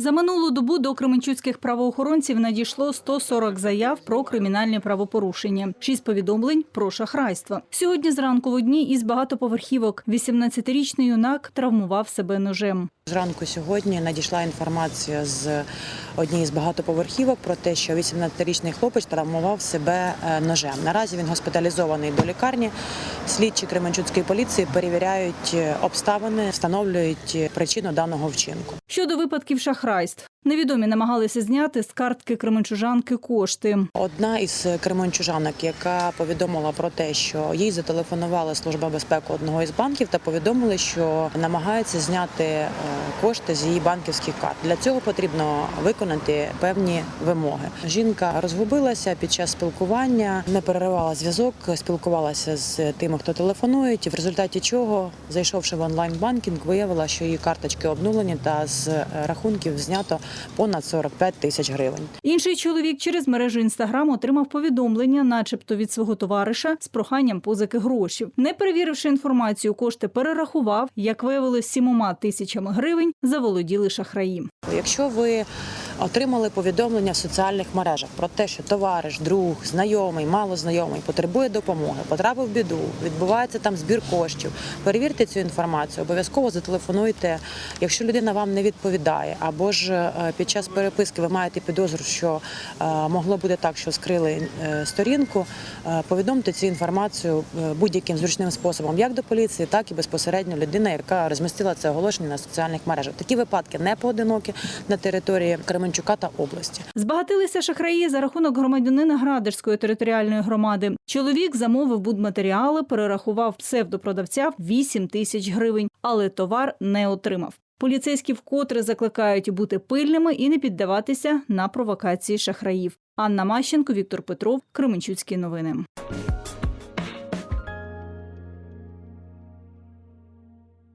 За минулу добу до кременчуцьких правоохоронців надійшло 140 заяв про кримінальні правопорушення, 6 повідомлень про шахрайство. Сьогодні зранку в одній із багатоповерхівок 18-річний юнак травмував себе ножем. Зранку сьогодні надійшла інформація з однієї з багатоповерхівок про те, що 18-річний хлопець травмував себе е, ножем. Наразі він госпіталізований до лікарні. Слідчі Кременчуцької поліції перевіряють е, обставини, встановлюють е, причину даного вчинку. Щодо випадків шахрайств, невідомі намагалися зняти з картки кременчужанки кошти. Одна із кременчужанок, яка повідомила про те, що їй зателефонувала служба безпеки одного із банків та повідомили, що намагаються зняти е, кошти з її банківських карт. Для цього потрібно виконати певні вимоги. Жінка розгубилася під час спілкування, не переривала зв'язок, спілкувалася з тими, хто телефонують. В результаті чого, зайшовши в онлайн банкінг, виявила, що її карточки обнулені та з рахунків знято понад 45 тисяч гривень. Інший чоловік через мережу інстаграм отримав повідомлення, начебто від свого товариша, з проханням позики грошів. Не перевіривши інформацію, кошти перерахував. Як виявилось, сімома тисячами гривень заволоділи шахраї. Якщо ви отримали повідомлення в соціальних мережах про те, що товариш, друг, знайомий, малознайомий потребує допомоги, потрапив в біду, відбувається там збір коштів. Перевірте цю інформацію, обов'язково зателефонуйте. Якщо людина вам не відповідає, або ж е, під час переписки ви маєте підозру, що е, могло бути так, що скрили е, сторінку, повідомте цю інформацію будь-яким зручним способом, як до поліції, так і безпосередньо людина, яка розмістила це оголошення на соціальних мережах. Такі випадки не поодинокі на території Кременчука та області. Збагатилися шахраї за рахунок громадянина Градерської територіальної громади. Чоловік замовив будматеріали, перерахував псевдопродавця 8 тисяч гривень, але товар не отримав. Поліцейські вкотре закликають бути пильними і не піддаватися на провокації шахраїв. Анна Мащенко, Віктор Петров, Кременчуцькі новини.